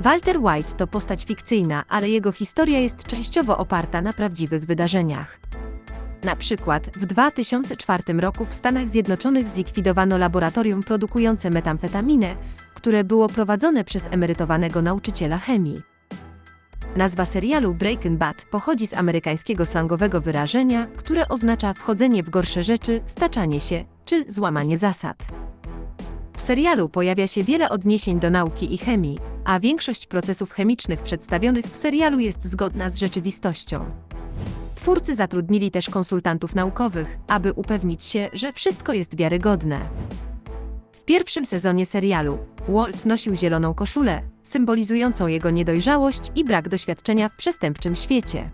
Walter White to postać fikcyjna, ale jego historia jest częściowo oparta na prawdziwych wydarzeniach. Na przykład w 2004 roku w Stanach Zjednoczonych zlikwidowano laboratorium produkujące metamfetaminę, które było prowadzone przez emerytowanego nauczyciela chemii. Nazwa serialu Breaking Bad pochodzi z amerykańskiego slangowego wyrażenia, które oznacza wchodzenie w gorsze rzeczy, staczanie się czy złamanie zasad. W serialu pojawia się wiele odniesień do nauki i chemii, a większość procesów chemicznych przedstawionych w serialu jest zgodna z rzeczywistością. Twórcy zatrudnili też konsultantów naukowych, aby upewnić się, że wszystko jest wiarygodne. W pierwszym sezonie serialu Walt nosił zieloną koszulę, symbolizującą jego niedojrzałość i brak doświadczenia w przestępczym świecie.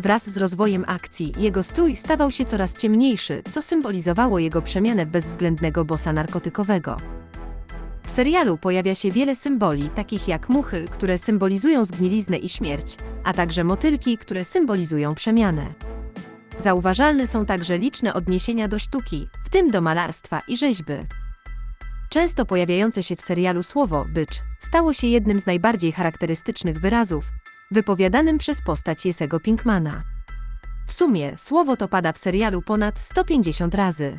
Wraz z rozwojem akcji jego strój stawał się coraz ciemniejszy, co symbolizowało jego przemianę w bezwzględnego bossa narkotykowego. Serialu pojawia się wiele symboli, takich jak muchy, które symbolizują zgniliznę i śmierć, a także motylki, które symbolizują przemianę. Zauważalne są także liczne odniesienia do sztuki, w tym do malarstwa i rzeźby. Często pojawiające się w serialu słowo bycz stało się jednym z najbardziej charakterystycznych wyrazów, wypowiadanym przez postać Jesego Pinkmana. W sumie słowo to pada w serialu ponad 150 razy.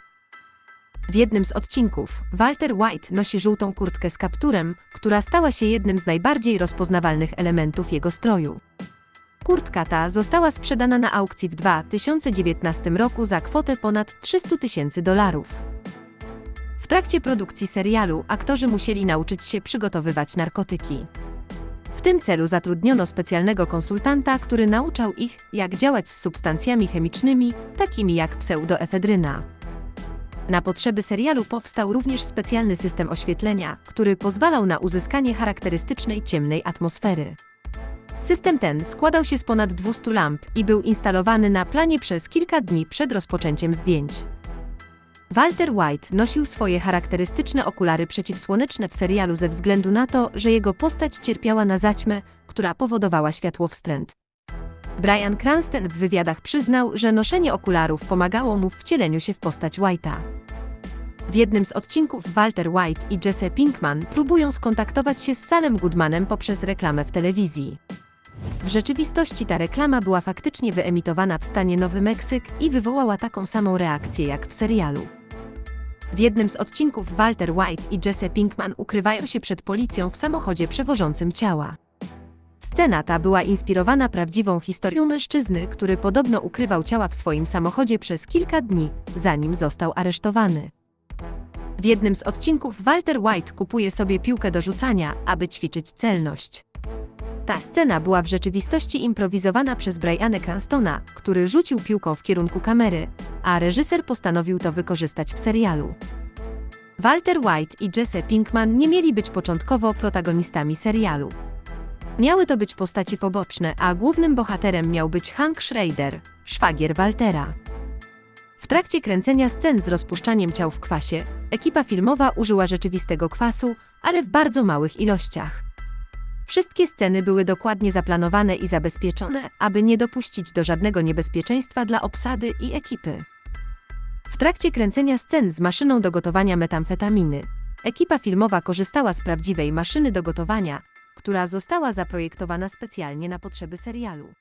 W jednym z odcinków Walter White nosi żółtą kurtkę z kapturem, która stała się jednym z najbardziej rozpoznawalnych elementów jego stroju. Kurtka ta została sprzedana na aukcji w 2019 roku za kwotę ponad 300 tysięcy dolarów. W trakcie produkcji serialu aktorzy musieli nauczyć się przygotowywać narkotyki. W tym celu zatrudniono specjalnego konsultanta, który nauczał ich, jak działać z substancjami chemicznymi, takimi jak pseudoefedryna. Na potrzeby serialu powstał również specjalny system oświetlenia, który pozwalał na uzyskanie charakterystycznej ciemnej atmosfery. System ten składał się z ponad 200 lamp i był instalowany na planie przez kilka dni przed rozpoczęciem zdjęć. Walter White nosił swoje charakterystyczne okulary przeciwsłoneczne w serialu ze względu na to, że jego postać cierpiała na zaćmę, która powodowała światłowstręt. Brian Cranston w wywiadach przyznał, że noszenie okularów pomagało mu w wcieleniu się w postać White'a. W jednym z odcinków Walter White i Jesse Pinkman próbują skontaktować się z Salem Goodmanem poprzez reklamę w telewizji. W rzeczywistości ta reklama była faktycznie wyemitowana w stanie Nowy Meksyk i wywołała taką samą reakcję jak w serialu. W jednym z odcinków Walter White i Jesse Pinkman ukrywają się przed policją w samochodzie przewożącym ciała. Scena ta była inspirowana prawdziwą historią mężczyzny, który podobno ukrywał ciała w swoim samochodzie przez kilka dni, zanim został aresztowany. W jednym z odcinków Walter White kupuje sobie piłkę do rzucania, aby ćwiczyć celność. Ta scena była w rzeczywistości improwizowana przez Briana Cranstona, który rzucił piłką w kierunku kamery, a reżyser postanowił to wykorzystać w serialu. Walter White i Jesse Pinkman nie mieli być początkowo protagonistami serialu. Miały to być postaci poboczne, a głównym bohaterem miał być Hank Schrader, szwagier Waltera. W trakcie kręcenia scen z rozpuszczaniem ciał w kwasie, ekipa filmowa użyła rzeczywistego kwasu, ale w bardzo małych ilościach. Wszystkie sceny były dokładnie zaplanowane i zabezpieczone, aby nie dopuścić do żadnego niebezpieczeństwa dla obsady i ekipy. W trakcie kręcenia scen z maszyną do gotowania metamfetaminy, ekipa filmowa korzystała z prawdziwej maszyny do gotowania, która została zaprojektowana specjalnie na potrzeby serialu.